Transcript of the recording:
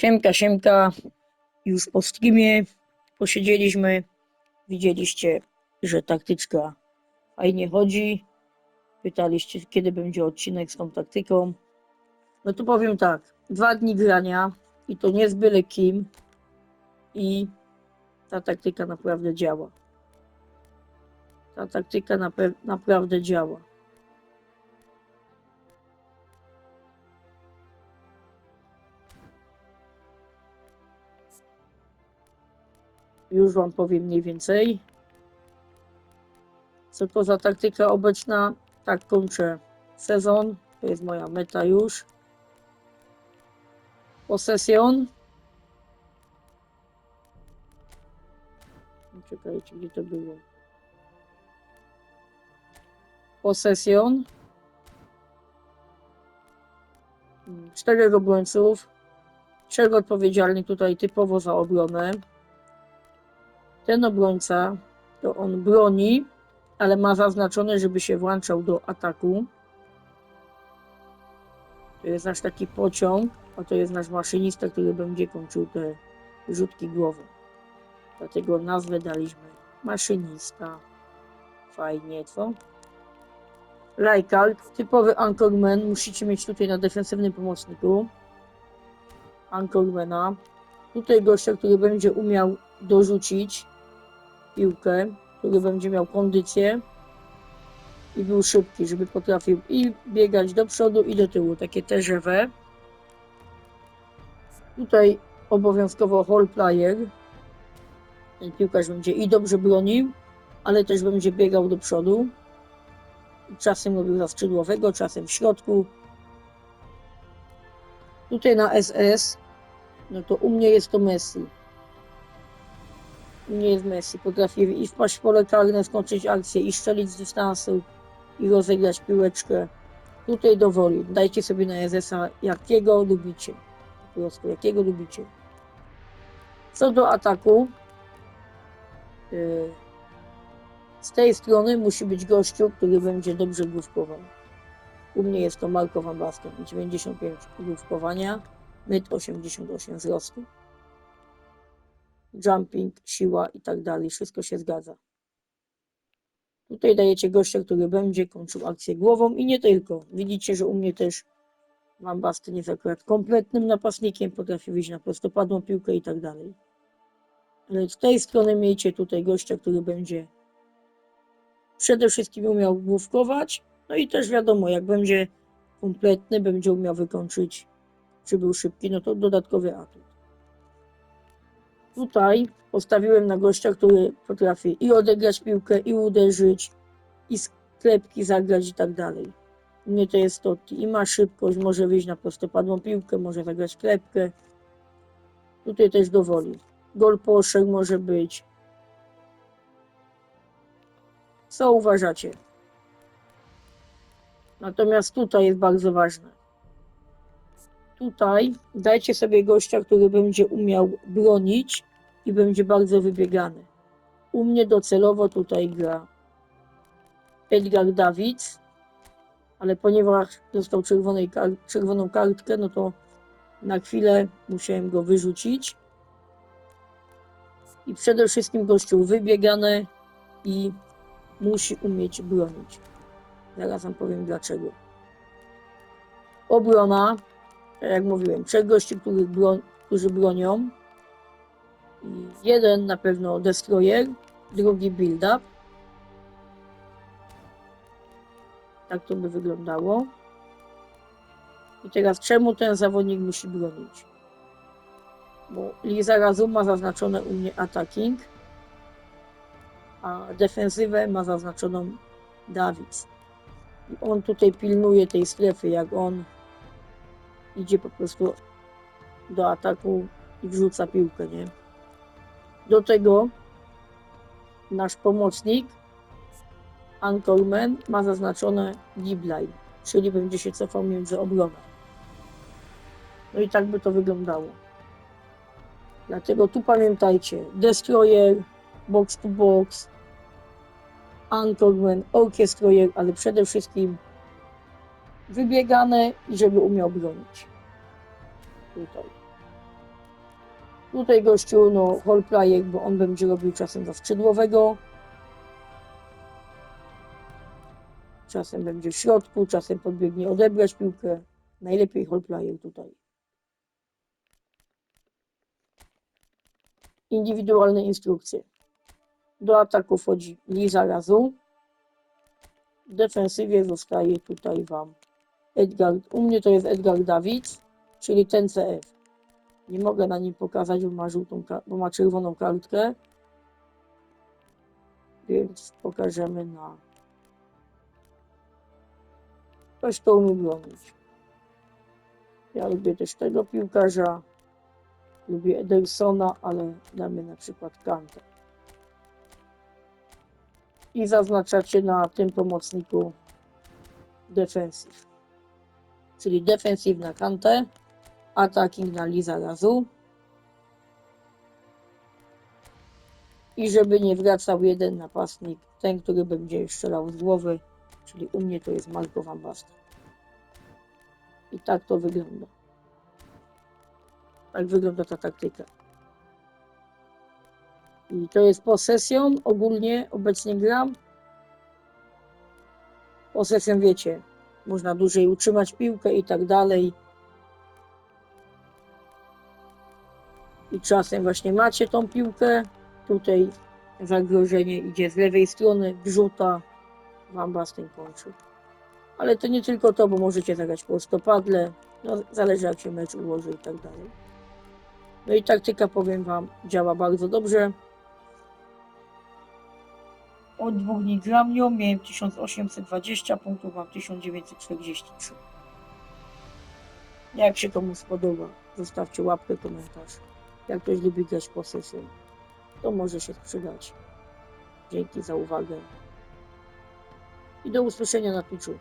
Siemka, siemka. Już po streamie posiedzieliśmy. Widzieliście, że taktyczka fajnie chodzi. Pytaliście, kiedy będzie odcinek z tą taktyką. No to powiem tak. Dwa dni grania i to nie z byle kim. I ta taktyka naprawdę działa. Ta taktyka naprawdę działa. Już Wam powiem mniej więcej. Co to za taktyka obecna? Tak kończę sezon. To jest moja meta już. Posesjon. Czekajcie, gdzie to było? Posesjon. Czterech obrońców. Trzech odpowiedzialnych tutaj typowo za obronę. Ten obrońca to on broni, ale ma zaznaczone, żeby się włączał do ataku. To jest nasz taki pociąg, a to jest nasz maszynista, który będzie kończył te rzutki głową. Dlatego nazwę daliśmy maszynista. Fajnie, co? Rijkaard, typowy anchorman. Musicie mieć tutaj na defensywnym pomocniku. Anchormana. Tutaj gościa, który będzie umiał dorzucić piłkę, który będzie miał kondycję i był szybki, żeby potrafił i biegać do przodu i do tyłu, takie TGV. Tutaj obowiązkowo hall player. Ten piłkarz będzie i dobrze bronił, ale też będzie biegał do przodu. Czasem robił za skrzydłowego, czasem w środku. Tutaj na SS, no to u mnie jest to Messi nie jest Messi. Potrafi i wpaść w pole karne, skończyć akcję, i strzelić z dystansu, i rozegrać piłeczkę. Tutaj do woli. Dajcie sobie na SS-a, jakiego lubicie. Po prostu, jakiego lubicie. Co do ataku, yy, z tej strony musi być gościu, który będzie dobrze główkował. U mnie jest to Marko Van Basten, 95 główkowania, 1,88 m wzrostu jumping, siła i tak dalej. Wszystko się zgadza. Tutaj dajecie gościa, który będzie kończył akcję głową i nie tylko. Widzicie, że u mnie też Van Basten jest akurat kompletnym napastnikiem, potrafi wyjść na prostopadłą piłkę i tak dalej. Ale z tej strony miejcie tutaj gościa, który będzie przede wszystkim umiał główkować, no i też wiadomo, jak będzie kompletny, będzie umiał wykończyć, czy był szybki, no to dodatkowy atut. Tutaj postawiłem na gościa, który potrafi i odegrać piłkę, i uderzyć, i sklepki zagrać i tak dalej. To jest Totti i ma szybkość, może wyjść na prostopadłą piłkę, może zagrać klepkę. Tutaj też dowoli. Gol poszek może być. Co uważacie? Natomiast tutaj jest bardzo ważne. Tutaj dajcie sobie gościa, który będzie umiał bronić i będzie bardzo wybiegany. U mnie docelowo tutaj gra Edgar Davids, ale ponieważ dostał czerwonej kar czerwoną kartkę, no to na chwilę musiałem go wyrzucić. I przede wszystkim gościu wybiegany i musi umieć bronić. Zaraz wam powiem dlaczego. Obrona, jak mówiłem, trzech gości, których którzy bronią. Jeden na pewno destroyer, drugi build-up. Tak to by wyglądało. I teraz czemu ten zawodnik musi bronić? Bo Liza Razu ma zaznaczone u mnie attacking, a defensywę ma zaznaczoną Davids. I on tutaj pilnuje tej strefy, jak on idzie po prostu do ataku i wrzuca piłkę, nie? Do tego nasz pomocnik Anchorman ma zaznaczone deep line, czyli będzie się cofał między obroną. No i tak by to wyglądało. Dlatego tu pamiętajcie, Destroyer, Box to Box, Anchorman, Orchestroyer, ale przede wszystkim wybiegane i żeby umiał bronić. Tutaj. Tutaj gościu, no, hall player, bo on będzie robił czasem za skrzydłowego. Czasem będzie w środku, czasem podbiegnie odebrać piłkę. Najlepiej hall player tutaj. Indywidualne instrukcje. Do ataku wchodzi Liza Razu. W defensywie zostaje tutaj Wam Edgar. U mnie to jest Edgar Dawid, czyli ten CF. Nie mogę na nim pokazać, bo ma, żółtą, bo ma czerwoną kartkę. Więc pokażemy na. Ktoś to umie bronić. Ja lubię też tego piłkarza. Lubię Edersona, ale damy na przykład Kantę. I zaznaczacie na tym pomocniku defensyw. Czyli defensyw na Kantę, attacking na Liza Razu. I żeby nie wracał jeden napastnik, ten, który będzie strzelał z głowy, czyli u mnie to jest Marco Van Basten. I tak to wygląda. Tak wygląda ta taktyka. I to jest posesją. Ogólnie obecnie gram. Posesją wiecie, można dłużej utrzymać piłkę i tak dalej. I czasem właśnie macie tą piłkę. Tutaj zagrożenie idzie z lewej strony, wrzuta. Wam Basten kończy. Ale to nie tylko to, bo możecie zagrać prostopadle. No, zależy jak się mecz ułoży i tak dalej. No i taktyka, powiem Wam, działa bardzo dobrze. Od dwóch dni gram nią, miałem 1820 punktów, mam 1943. Jak się komu spodoba, zostawcie łapkę, komentarz. Jak ktoś lubi grać po sesji, to może się przydać. Dzięki za uwagę. I do usłyszenia na Twitchu.